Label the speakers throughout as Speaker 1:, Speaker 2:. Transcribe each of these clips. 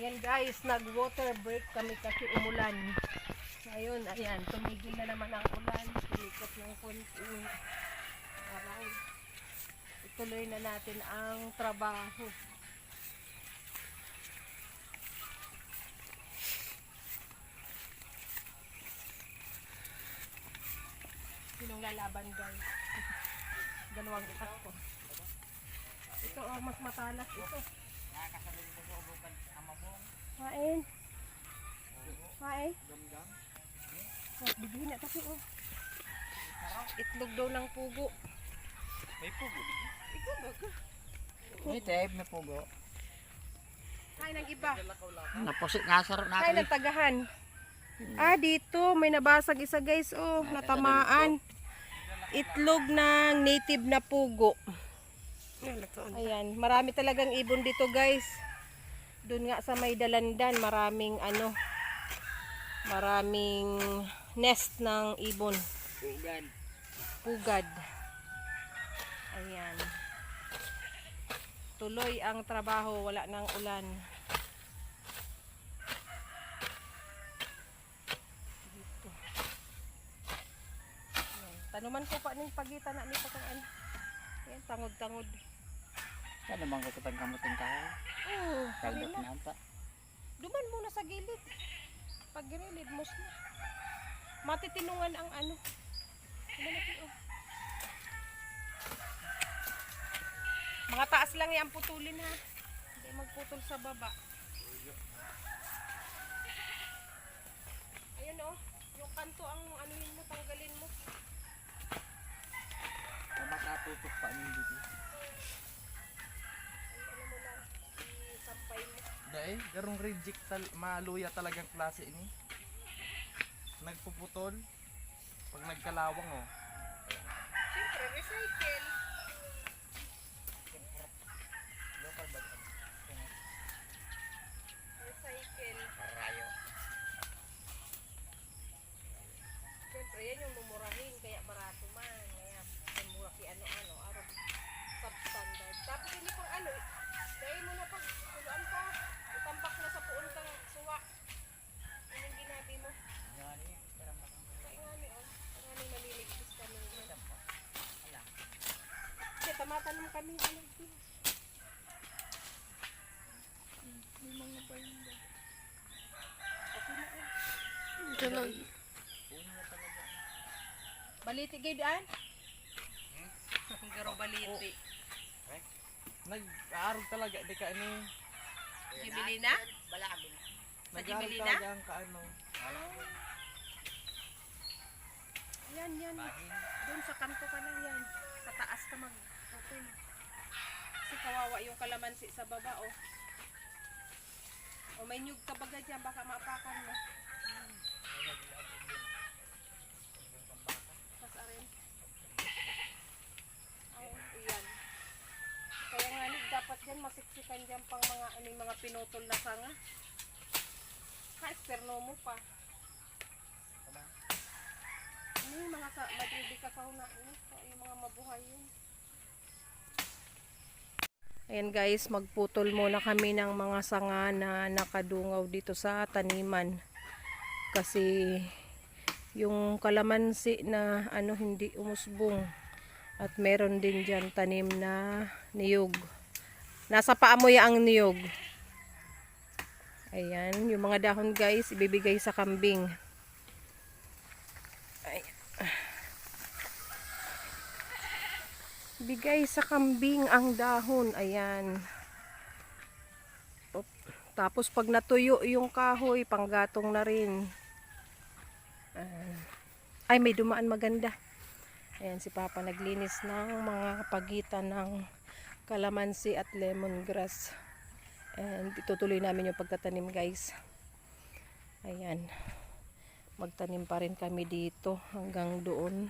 Speaker 1: Ayan guys, nag-water break kami kasi umulan. Ngayon, ayan, tumigil na naman ang ulan. Tulikot ng konting araw. Ituloy na natin ang trabaho. Sinong lalaban guys? Dalawang itak ko. Ito oh, mas matalas ito. Kain. Kain. Oh, bigyan na kasi oh. Itlog daw ng pugo.
Speaker 2: May pugo.
Speaker 1: Ikaw ba ka?
Speaker 2: May tape na pugo.
Speaker 1: Kain ng iba.
Speaker 2: Napusik nga saro
Speaker 1: Kain ng tagahan. Ah, dito. May nabasag isa guys. Oh, natamaan. Itlog ng native na pugo. Ayan. Marami talagang ibon dito guys. Doon nga sa may dalandan, maraming ano, maraming nest ng ibon.
Speaker 2: Pugan.
Speaker 1: Pugad. Ayan. Tuloy ang trabaho, wala nang ulan. Dito. Ayan. Tanuman ko pa ning pagitan na ni pa kung ano. Ayan, tangod-tangod.
Speaker 2: Kaya naman ko kitang kamutin ka.
Speaker 1: Oh, kami
Speaker 2: Kaldat
Speaker 1: na.
Speaker 2: ata.
Speaker 1: Duman muna sa gilid. Pag gilid, mos na. Matitinungan ang ano. Ano oh. Mga taas lang yan putulin ha. Hindi magputol sa baba. Ayun oh. Yung kanto ang anuhin mo, tanggalin mo.
Speaker 2: Makatutok pa niyo dito.
Speaker 1: Mo.
Speaker 3: Dahil, garong reject tal maluya talagang klase ini. Nagpuputol. Pag nagkalawang oh.
Speaker 1: Siyempre, recycle.
Speaker 2: Local ba?
Speaker 1: Recycle.
Speaker 2: Karayo.
Speaker 1: Siyempre, yan yung mumurahin, kaya barato man. Kaya mumura ki ano-ano, araw substandard. Tapos hindi pang ano, dahil mo na pag tuluan pa, itambak na sa puon kang suwa. Yan yung ginabi mo.
Speaker 2: Yan eh. Pero makang
Speaker 1: Kaya nga ni, oh, kaya nga ni maliligtas kami.
Speaker 2: Alam.
Speaker 1: Kasi tamatanong kami, ano, din.
Speaker 3: May mga bayin ba?
Speaker 1: Okay na, eh.
Speaker 3: Tuloy.
Speaker 1: Baliti kayo daan? Garo baliti.
Speaker 3: Nag-aarog talaga. Di ka ano.
Speaker 1: Gibili na?
Speaker 2: Balabin.
Speaker 3: Nag-aarog talaga ang kaano.
Speaker 1: Yan, yan. Doon sa kanto ka lang yan. Sa taas ka mag open. Kasi kawawa yung kalamansi sa baba, oh. O may nyug ka baga dyan, baka maapakan mo. Mas arin. Ay, iyan. Kaya nga dapat dyan masiksikan dyan pang mga, ano, yung mga pinutol na sanga. Ha-esterno mo pa. Ano yung mga sa madribi ka sa huna, ano? yung mga mabuhay yun. Ayan guys, magputol muna kami ng mga sanga na nakadungaw dito sa taniman. Kasi yung kalamansi na ano hindi umusbong. At meron din dyan tanim na niyog. Nasa paa mo ang niyog. Ayan, yung mga dahon guys, ibibigay sa kambing. Bigay sa kambing ang dahon. Ayan. Tapos pag natuyo yung kahoy, panggatong na rin. Ayan. Ay, may dumaan maganda. Ayan, si Papa naglinis ng mga pagitan ng kalamansi at lemongrass. And itutuloy namin yung pagtatanim guys. Ayan. Magtanim pa rin kami dito hanggang doon.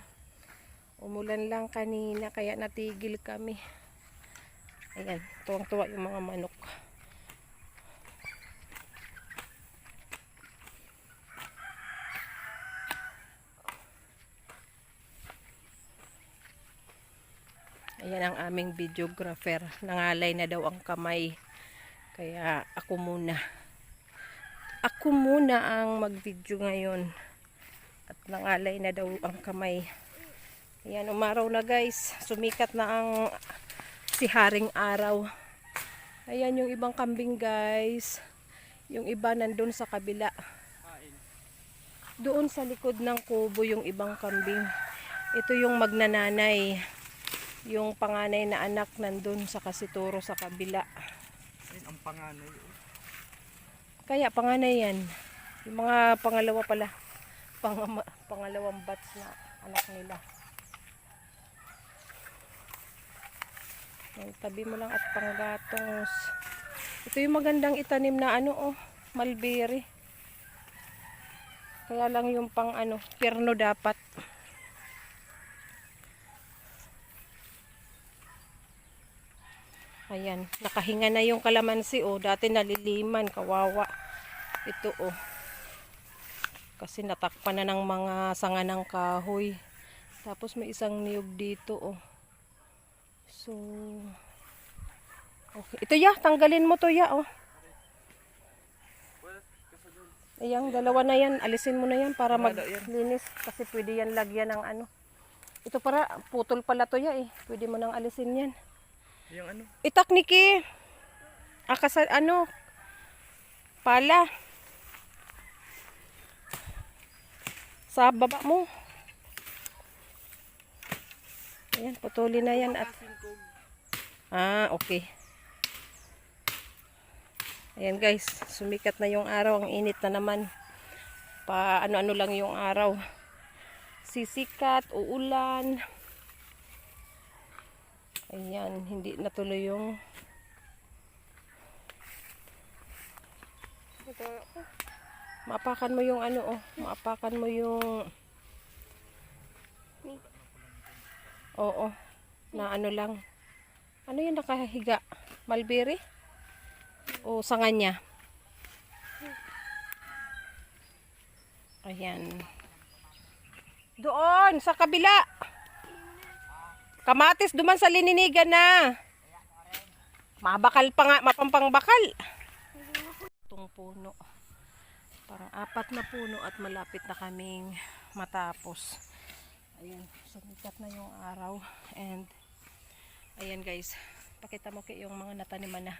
Speaker 1: Umulan lang kanina kaya natigil kami. Ayan, tuwang-tuwa yung mga manok. Ayan ang aming videographer. Nangalay na daw ang kamay. Kaya ako muna. ako muna ang mag-video ngayon. At nangalay na daw ang kamay. Ayan, umaraw na guys. Sumikat na ang si Haring Araw. Ayan yung ibang kambing guys. Yung iba nandun sa kabila. Doon sa likod ng kubo yung ibang kambing. Ito yung magnananay. Yung panganay na anak nandun sa kasituro sa kabila.
Speaker 3: Ayun, ang panganay. oh.
Speaker 1: Kaya panganay yan. Yung mga pangalawa pala. Pang, pangalawang batch na anak nila. Yung tabi mo lang at panggatong. Ito yung magandang itanim na ano oh, mulberry. Kaya lang yung pang ano, pierno dapat. Ayan, nakahinga na yung kalamansi oh. Dati naliliman, kawawa. Ito oh. Kasi natakpan na ng mga sanga ng kahoy. Tapos may isang niyog dito oh. So Okay. Ito ya, tanggalin mo to ya oh. Ayan, dalawa na yan. Alisin mo na yan para maglinis. Kasi pwede yan lagyan ng ano. Ito para, putol pala to ya eh. Pwede mo nang alisin yan.
Speaker 3: Yung ano?
Speaker 1: Itak Niki. Akasal ano? Pala. Sa baba mo. Ayan, putulin na yan at Ah, okay. Ayan guys, sumikat na yung araw, ang init na naman. Pa ano-ano lang yung araw. Sisikat, uulan. Ayan, hindi natuloy yung Maapakan mo yung ano oh, maapakan mo yung Oo, na ano lang. Ano yung nakahiga? Mulberry? O sanga niya? Ayan. Doon, sa kabila. Kamatis duman sa lininigan na. Mabakal pa nga, mapampangbakal. Itong puno. Parang apat na puno at malapit na kaming matapos. Ayan, sumikat na yung araw. And, ayan guys, pakita mo kayo yung mga nataniman na.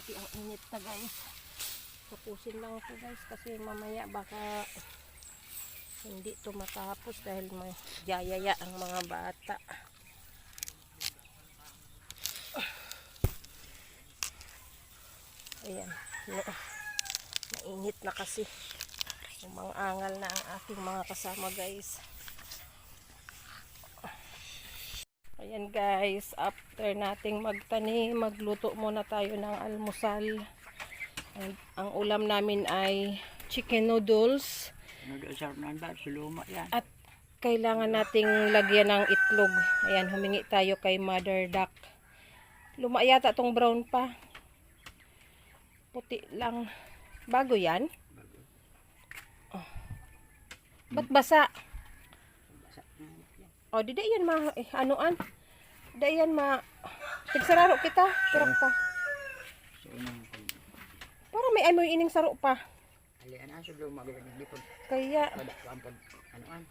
Speaker 1: Grabe ang init na guys. Tapusin lang ako guys kasi mamaya baka hindi to matapos dahil may yayaya ang mga bata. Ayan. No, mainit na kasi. Mga angal na ang aking mga kasama guys. Ayan guys, after nating magtanim, magluto muna tayo ng almusal. And ang ulam namin ay chicken noodles at kailangan nating lagyan ng itlog. Ayan, humingi tayo kay Mother Duck. Luma yata tong brown pa. Puti lang. Bago yan? Oh. Ba't basa? Oh, di yan ma eh, anoan. Da yan ma Tigsararo kita.
Speaker 2: So, unang
Speaker 1: Para may amoy ining saro pa.
Speaker 2: Alian na, suluma. Ganyan di po.
Speaker 1: Kaya
Speaker 2: Pada, kampag, ano an?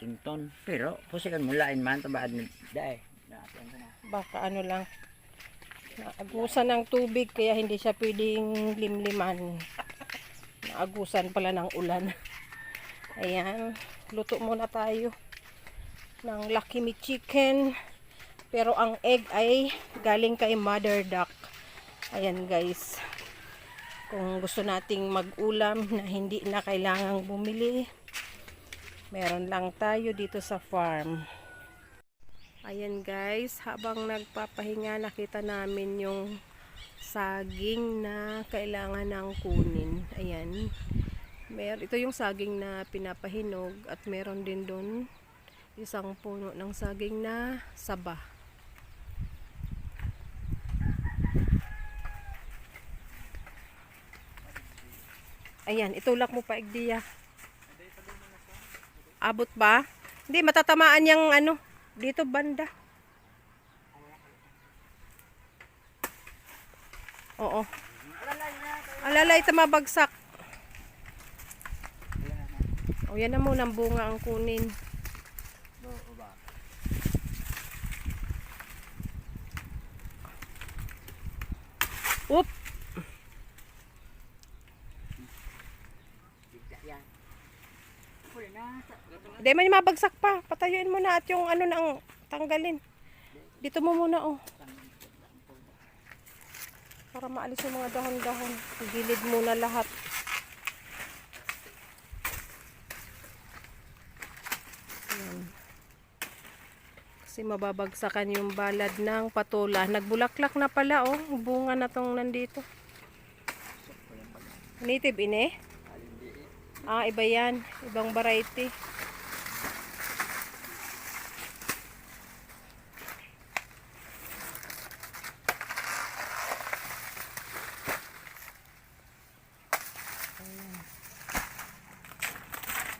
Speaker 2: Tunton. Pero, pusikan mulain man, tabaad na dae.
Speaker 1: Baka ano lang naagusan ng tubig kaya hindi siya pwedeng limliman naagusan pala ng ulan ayan luto muna tayo ng Lucky Me Chicken pero ang egg ay galing kay Mother Duck ayan guys kung gusto nating mag-ulam na hindi na kailangang bumili Meron lang tayo dito sa farm. Ayan guys, habang nagpapahinga nakita namin yung saging na kailangan ng kunin. Ayan. Mer ito yung saging na pinapahinog at meron din doon isang puno ng saging na saba. Ayan, itulak mo pa igdiya. Abot ba? Hindi, matatamaan yung ano, dito banda. Oo. Alalay, tamabagsak. O, yan na muna ang bunga ang kunin. Oop! Hindi man mabagsak pa. Patayuin mo na at yung ano na ang tanggalin. Dito mo muna oh. Para maalis yung mga dahon-dahon. Gilid muna lahat. Ayan. Kasi mababagsakan yung balad ng patola. Nagbulaklak na pala oh. Bunga na tong nandito. Native ini? Ah, iba yan. Ibang variety.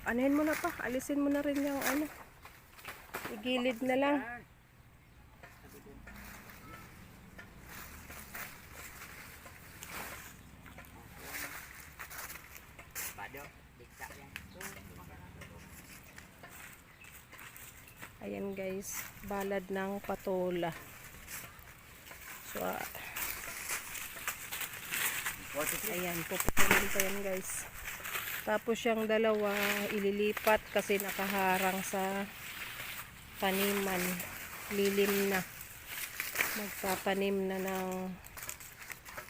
Speaker 1: Anuhin mo na pa. Alisin mo na rin yung ano. Igilid na lang. Ayan guys. Balad ng patola. So, ah, ayan. Puputulin pa yan guys. Tapos yung dalawa ililipat kasi nakaharang sa taniman. Lilim na. Magtatanim na ng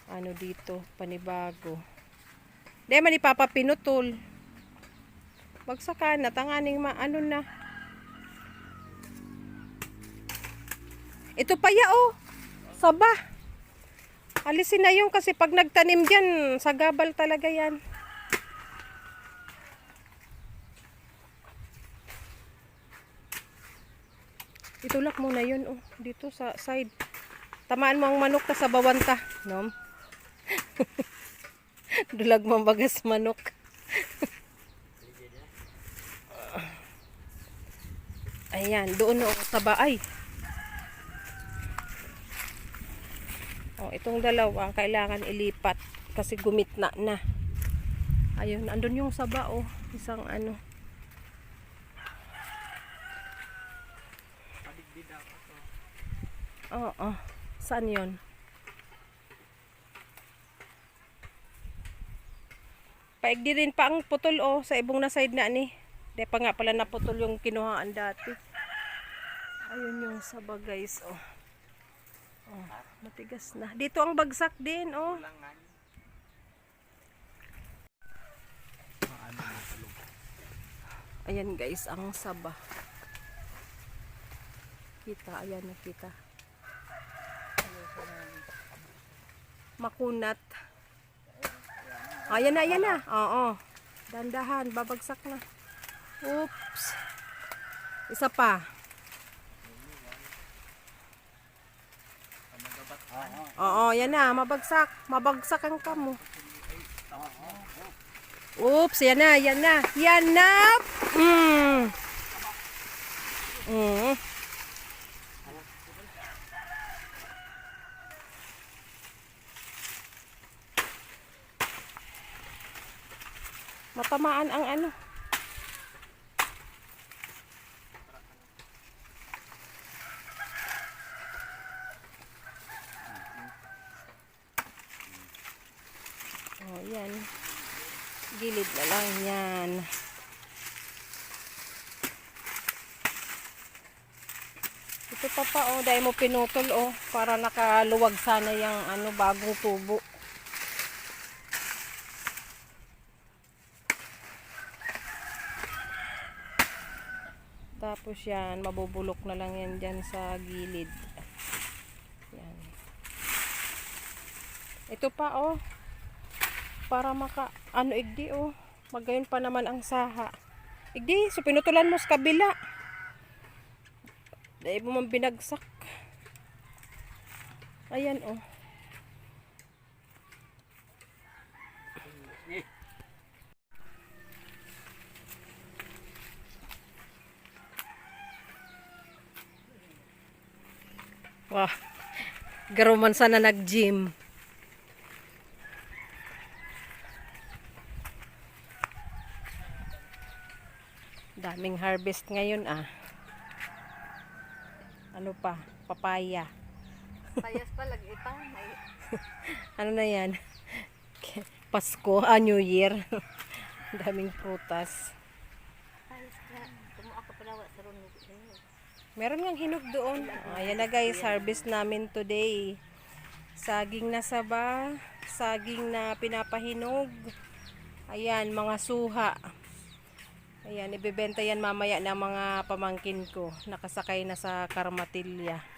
Speaker 1: ano dito, panibago. Di man ipapapinutol. Bagsakan na, tanganing ma, ano na. Ito pa ya oh. Alisin na yung kasi pag nagtanim dyan, sagabal talaga yan. Itulak mo na yun oh. Dito sa side. Tamaan mo ang manok ta sa bawanta. No? Dulag mo ang bagas manok. Ayan, doon o taba ay. Oh, itong dalawa kailangan ilipat kasi gumitna na. Ayun, andun yung saba oh, isang ano.
Speaker 3: Padigdid ako to.
Speaker 1: Oo, saan 'yon? Paigdi din pa ang putol oh, sa ibong na side na ni. Di pa nga pala naputol yung kinuhaan dati. Ayun yung saba guys oh. Oh, matigas na. Dito ang bagsak din oh. Ayan guys, ang saba. Kita, ayan nakita. Makunat. Ayan na, ayan na. Oo. Dandahan, babagsak na. Oops. Isa pa. Oo, yan na, mabagsak. Mabagsak ang kamo. Oops, yan na, yan na. Yan na. Mm. Mm. Matamaan ang ano. Oh, yan. Gilid na lang yan. Ito pa pa oh, dahil mo pinutol oh, para nakaluwag sana yung ano, bagong tubo. Tapos yan, mabubulok na lang yan dyan sa gilid. Yan. Ito pa oh. Para maka, ano igdi oh. Magayon pa naman ang saha. Igdi, so pinutulan mo sa kabila. Dahil mo binagsak. Ayan oh. Wah. Garuman sana nag-gym. Daming harvest ngayon ah. Ano pa? Papaya.
Speaker 4: Payas pa, lagitang. Ay,
Speaker 1: Ano na yan? Pasko, ah, New Year. Daming prutas.
Speaker 4: payas ka. Tumuha ka pala sa runog.
Speaker 1: Meron ngang hinog doon. Ayan na guys, harvest namin today. Saging na saba, saging na pinapahinog. Ayan, mga suha. Ayan, ibebenta yan mamaya ng mga pamangkin ko. Nakasakay na sa karmatilya.